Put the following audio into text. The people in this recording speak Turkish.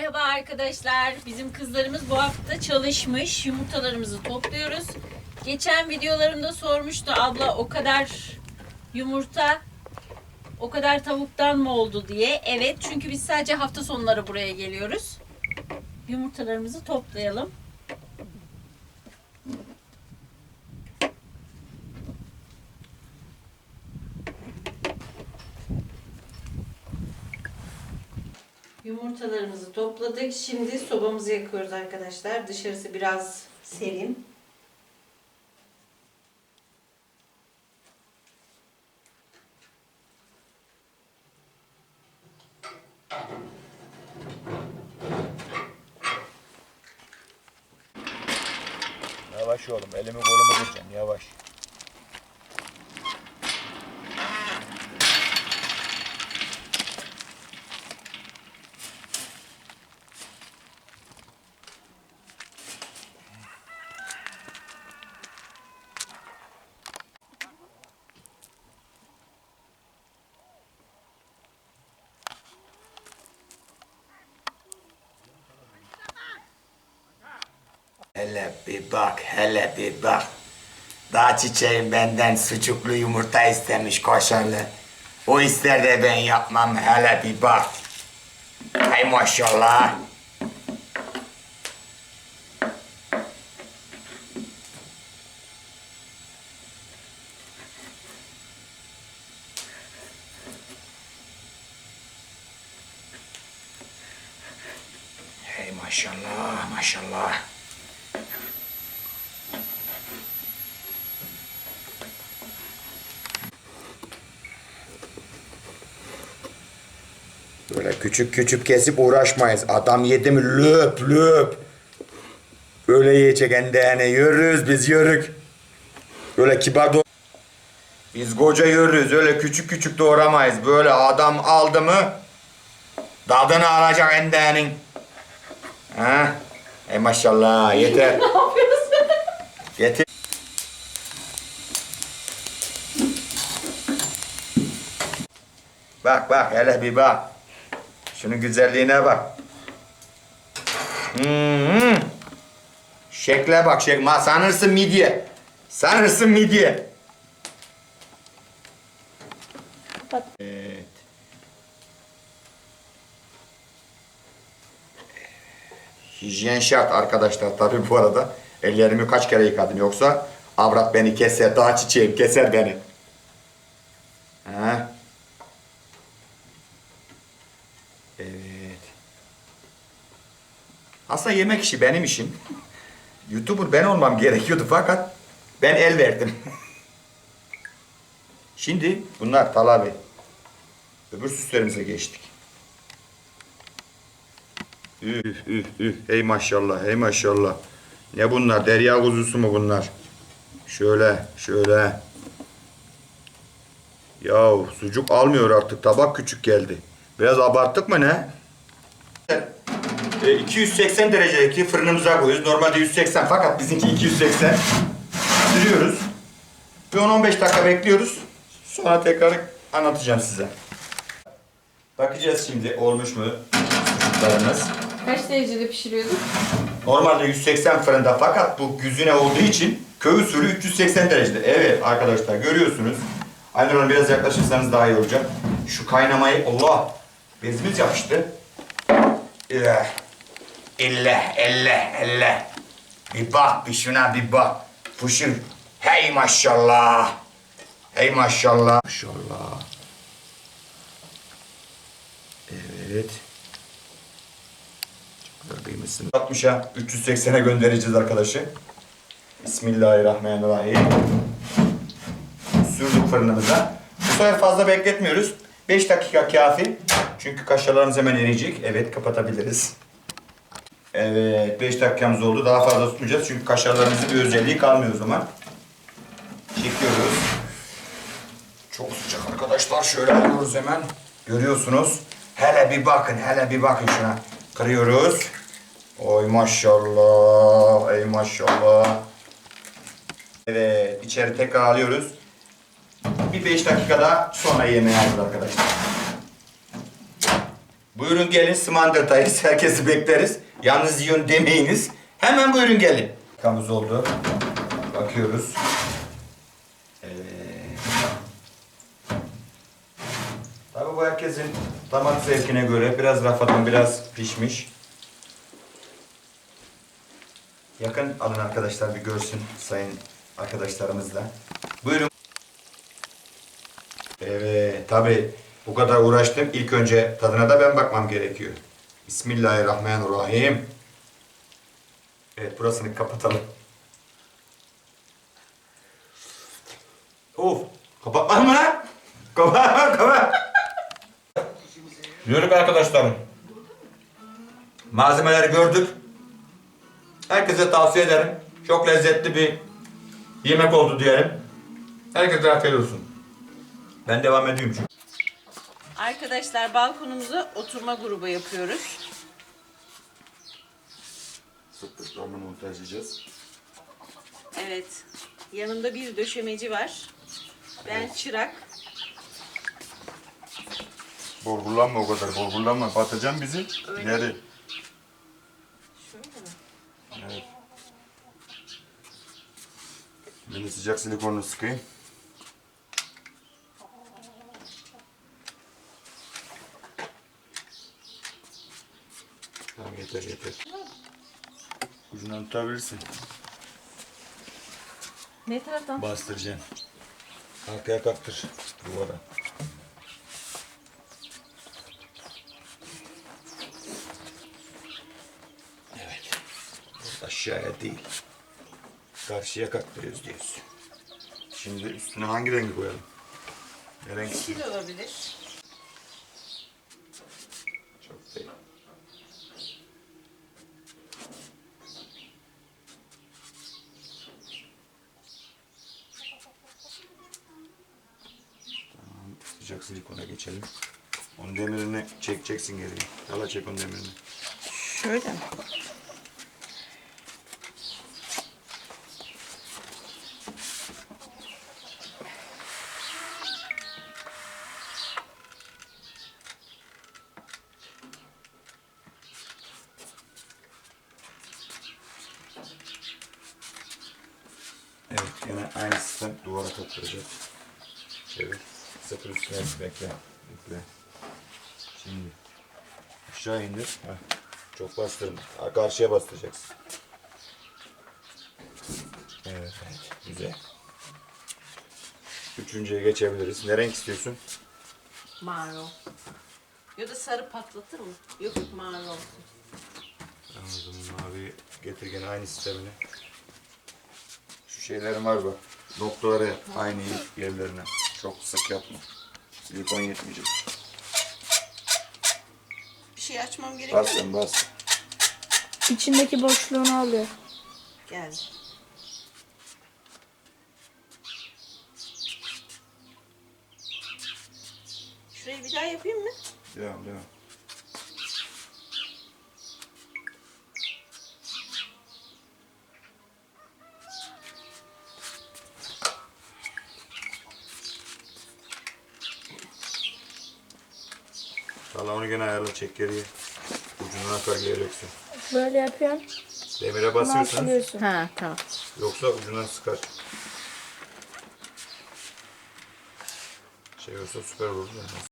Merhaba arkadaşlar. Bizim kızlarımız bu hafta çalışmış. Yumurtalarımızı topluyoruz. Geçen videolarımda sormuştu abla o kadar yumurta o kadar tavuktan mı oldu diye. Evet çünkü biz sadece hafta sonları buraya geliyoruz. Yumurtalarımızı toplayalım. Yumurtalarımızı topladık. Şimdi sobamızı yakıyoruz arkadaşlar. Dışarısı biraz serin. Yavaş oğlum elimi kolumu kıracaksın yavaş. Hele bir bak, hele bir bak. Dağ çiçeğim benden sucuklu yumurta istemiş koşarlı. O ister de ben yapmam, hele bir bak. Hay maşallah. Hey maşallah, maşallah. Böyle küçük küçük kesip uğraşmayız. Adam yedi mi löp löp. Böyle yiyecek endene yürürüz biz yörük. Böyle kibar do- Biz koca yürürüz öyle küçük küçük doğramayız. Böyle adam aldı mı tadını alacak endenin. Ha? Ey maşallah yeter. Ne yapıyorsun? Getir. Bak bak hele bir bak. Şunun güzelliğine bak. Hmm. Şekle bak şek. Ma sanırsın midye. Sanırsın midye. Bak. Evet. Hijyen şart arkadaşlar tabii bu arada. Ellerimi kaç kere yıkadım yoksa avrat beni keser, dağ çiçeğim keser beni. Ha? Aslında yemek işi benim işim. YouTuber ben olmam gerekiyordu fakat ben el verdim. Şimdi bunlar talabi. Öbür süslerimize geçtik. Üf üf üf. Hey maşallah hey maşallah. Ne bunlar? Derya kuzusu mu bunlar? Şöyle şöyle. Yahu sucuk almıyor artık. Tabak küçük geldi. Biraz abarttık mı ne? E, 280 derecedeki fırınımıza koyuyoruz. Normalde 180 fakat bizimki 280. Sürüyoruz. Bir 10-15 dakika bekliyoruz. Sonra tekrar anlatacağım size. Bakacağız şimdi olmuş mu sucuklarımız. Kaç derecede pişiriyorduk? Normalde 180 fırında fakat bu güzine olduğu için köy usulü 380 derecede. Evet arkadaşlar görüyorsunuz. Aynur Hanım biraz yaklaşırsanız daha iyi olacak. Şu kaynamayı Allah bezimiz yapıştı. Eh, Elle, elle, elle. Bir bak bir şuna bir bak. Fışır. Hey maşallah. Hey maşallah. Maşallah. Evet. Kıymışsınız. 60'a 380'e göndereceğiz arkadaşı. Bismillahirrahmanirrahim. Sürdük fırınımıza. Bu sefer fazla bekletmiyoruz. 5 dakika kafi. Çünkü kaşarlarımız hemen eriyecek. Evet kapatabiliriz. Evet 5 dakikamız oldu. Daha fazla tutmayacağız. Çünkü kaşarlarımızın bir özelliği kalmıyor o zaman. Çekiyoruz. Çok sıcak arkadaşlar. Şöyle alıyoruz hemen. Görüyorsunuz. Hele bir bakın. Hele bir bakın şuna. Kırıyoruz. Oy maşallah. Ey maşallah. Evet. içeri tekrar alıyoruz. Bir 5 dakika daha sonra yemeğe hazır arkadaşlar. Buyurun gelin Smandır'dayız. Herkesi bekleriz. Yalnız yiyorsun demeyiniz. Hemen buyurun gelin. Kamuz oldu. Bakıyoruz. Tabii bu herkesin damak zevkine göre biraz rafadan biraz pişmiş. Yakın alın arkadaşlar bir görsün sayın arkadaşlarımız da. Buyurun. Evet tabi bu kadar uğraştım. İlk önce tadına da ben bakmam gerekiyor. Bismillahirrahmanirrahim. Evet burasını kapatalım. Of kapatma mı lan? Kapat kapat. Diyorum arkadaşlarım. Malzemeleri gördük. Herkese tavsiye ederim. Çok lezzetli bir yemek oldu diyelim. Herkese afiyet olsun. Ben devam ediyorum çünkü. Arkadaşlar balkonumuza oturma grubu yapıyoruz. Sıklıklarını montajlayacağız. Evet. Yanımda bir döşemeci var. Ben çırak. Bol kullanma o kadar, bol kullanma. Batacağım bizi. Öyle. İleri. Şöyle mi? Evet. Ben de sıcak silikonunu sıkayım. Tamam yeter yeter. Ucundan tutabilirsin. Ne taraftan? Bastıracaksın. Arkaya kalktır duvara. Evet. Aşağıya değil. Karşıya kalktırıyoruz diyoruz. Şimdi üstüne hangi rengi koyalım? Ne renk Yeşil olabilir. Çok değil. Tamam, sıcak silikona geçelim. Onun demirini çekeceksin geriye. Yala çek onun demirini. Şöyle mi? Evet yine aynı sistem duvara kaptıracağız. Çevir. Sıfır üstüne bekle. Bekle. Şimdi aşağı indir. Heh. Çok bastırma. Karşıya bastıracaksın. Evet. Güzel. Üçüncüye geçebiliriz. Ne renk istiyorsun? Mavi olsun. Ya da sarı patlatır mı? Yok yok mavi olsun. Anladım. Mavi getir gene aynı sistemini. Şu şeylerim var bak. Noktaları. Aynı yerlerine. Çok sık yapma. Silikon yetmeyecek. Bir şey açmam gerekiyor. Bas sen bas. İçindeki boşluğunu alıyor. Geldi. Şurayı bir daha yapayım mı? Devam devam. Valla onu gene ayarla çek geriye. Ucundan akar geri yoksa. Böyle yapıyorsun. Demire Bunu basıyorsan asılıyorsun. Ha tamam. yoksa ucundan sıkar. Şey olsa süper olur da.